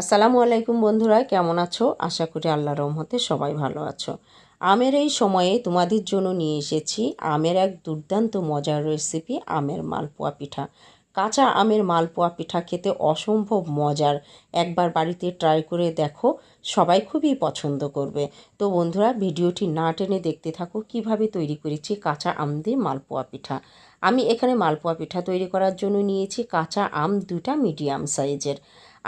আসসালামু আলাইকুম বন্ধুরা, কেমন আছো? আশা করি আল্লাহ রহমতে সবাই ভালো আছো। আমের এই সময়ে তোমাদের জন্য নিয়ে এসেছি আমের এক দুর্দান্ত মজার রেসিপি আমের মালপোয়া পিঠা। কাঁচা আমের মালপোয়া পিঠা খেতে অসম্ভব মজার। একবার বাড়িতে ট্রাই করে দেখো, সবাই খুবই পছন্দ করবে। তো বন্ধুরা, ভিডিওটি না টেনে দেখতে থাকো, কীভাবে তৈরি করেছি কাঁচা আম দিয়ে মালপোয়া পিঠা। আমি এখানে মালপোয়া পিঠা তৈরি করার জন্য নিয়েছি কাঁচা আম দুটা মিডিয়াম সাইজের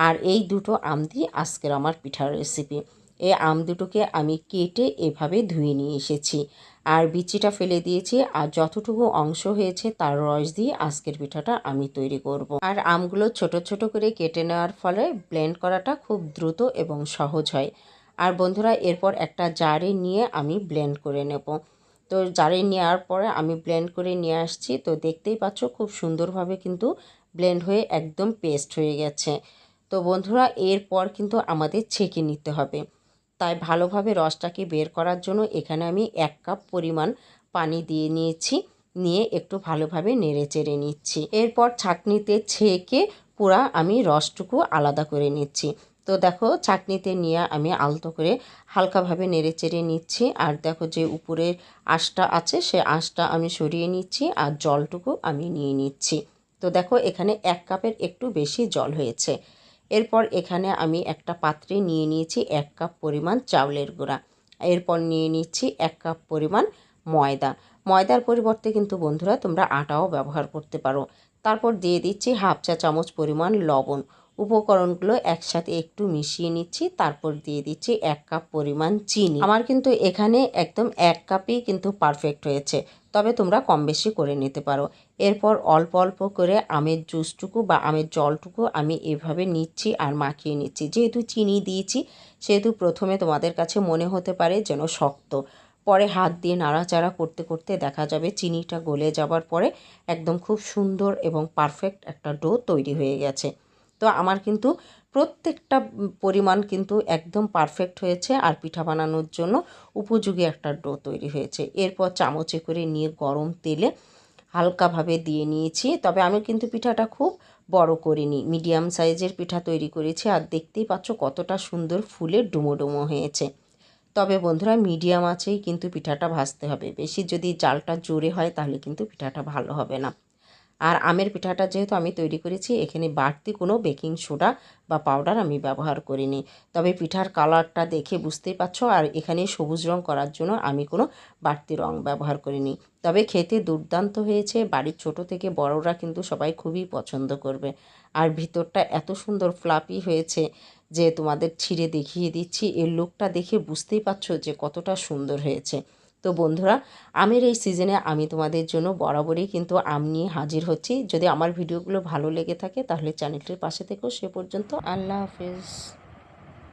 আর এই দুটো আম দিয়ে আজকের আমার পিঠার রেসিপি এই আম দুটোকে আমি কেটে এভাবে ধুয়ে নিয়ে এসেছি। আর বিচিটা ফেলে দিয়েছি, আর যতটুকু অংশ হয়েছে তার রস দিয়ে আজকের পিঠাটা আমি তৈরি করব। আর আমগুলো ছোট ছোট করে কেটে নেওয়ার ফলে ব্লেন্ড করাটা খুব দ্রুত এবং সহজ হয়। আর বন্ধুরা, এরপর একটা জারে নিয়ে আমি ব্লেন্ড করে নেব। তো জারে নেওয়ার পরে আমি ব্লেন্ড করে নিয়ে আসছি। তো দেখতেই পাচ্ছ, খুব সুন্দরভাবে কিন্তু ব্লেন্ড হয়ে একদম পেস্ট হয়ে গেছে। তো বন্ধুরা, এরপর কিন্তু আমাদের ছেঁকে নিতে হবে। তাই ভালোভাবে রসটাকে বের করার জন্য এখানে আমি এক কাপ পরিমাণ পানি দিয়ে নিয়েছি, নিয়ে একটু ভালোভাবে নেড়ে চেড়ে নিচ্ছি। এরপর ছাঁকনিতে ছেঁকে পুরা আমি রসটুকু আলাদা করে নিচ্ছি। তো দেখো, ছাঁকনিতে নিয়ে আমি আলতো করে হালকাভাবে নেড়ে চেড়ে নিচ্ছি। আর দেখো যে উপরের আঁশটা আছে, সে আঁশটা আমি সরিয়ে নিচ্ছি আর জলটুকু আমি নিয়ে নিচ্ছি। তো দেখো, এখানে এক কাপের একটু বেশি জল হয়েছে। এরপর এখানে আমি একটা পাত্রে নিয়ে নিয়েছি এক কাপ পরিমাণ চাউলের গুঁড়া। এরপর নিয়ে নিচ্ছি এক কাপ পরিমাণ ময়দা। ময়দার পরিবর্তে কিন্তু বন্ধুরা তোমরা আটাও ব্যবহার করতে পারো। তারপর দিয়ে দিচ্ছি হাফ চা চামচ পরিমাণ লবণ। উপকরণগুলো একসাথে একটু মিশিয়ে নিচ্ছি, তারপর দিয়ে দিচ্ছি এক কাপ পরিমাণ চিনি। আমার কিন্তু এখানে একদম এক কাপই কিন্তু পারফেক্ট হয়েছে। তবে তোমরা কম বেশি করে নিতে পারো। এরপর অল্প অল্প করে আমের জুসটুকু বা আমের জলটুকু আমি এভাবে নিচ্ছি আর মাখিয়ে নিচ্ছি। যেহেতু চিনি দিয়েছি, সেহেতু প্রথমে তোমাদের কাছে মনে হতে পারে যেন শক্ত। পরে হাত দিয়ে নাড়াচাড়া করতে করতে দেখা যাবে চিনিটা গলে যাবার পরে একদম খুব সুন্দর এবং পারফেক্ট একটা ডো তৈরি হয়ে গেছে। তো আমার কিন্তু প্রত্যেকটা পরিমাণ কিন্তু একদম পারফেক্ট হয়েছে আর পিঠা বানানোর জন্য উপযোগী একটা ডো তৈরি হয়েছে। এরপর চামচে করে নিয়ে গরম তেলে হালকাভাবে দিয়ে নিয়েছি। তবে আমি কিন্তু পিঠাটা খুব বড় করিনি মিডিয়াম সাইজের পিঠা তৈরি করেছি আর দেখতেই পাচ্ছ কতটা সুন্দর ফুলে ডুমো ডুমো হয়েছে। তবে বন্ধুরা মিডিয়াম আছেই কিন্তু পিঠাটা ভাজতে হবে। বেশি যদি জালটা জোরে হয় তাহলে কিন্তু পিঠাটা ভালো হবে না। আর আমের পিঠাটা যেহেতু আমি তৈরি করেছি, এখানে বাড়তি কোনো বেকিং সোডা বা পাউডার আমি ব্যবহার করিনি। তবে পিঠার কালারটা দেখে বুঝতেই পারছ আর এখানে সবুজ রং করার জন্য আমি কোনো বাড়তি রং ব্যবহার করিনি। তবে খেতে দুর্দান্ত হয়েছে, বাড়ির ছোট থেকে বড়রা কিন্তু সবাই খুবই পছন্দ করবে। আর ভিতরটা এত সুন্দর ফ্লাপি হয়েছে যে তোমাদের ছিঁড়ে দেখিয়ে দিচ্ছি, এর লুকটা দেখে বুঝতেই পারছ যে কতটা সুন্দর হয়েছে। তো বন্ধুরা, আমের এই সিজনে আমি তোমাদের জন্য বরাবরই কিন্তু আম নিয়ে হাজির হচ্ছি। যদি আমার ভিডিওগুলো ভালো লেগে থাকে তাহলে চ্যানেলটির পাশে থেকেও সে পর্যন্ত আল্লাহ হাফেজ।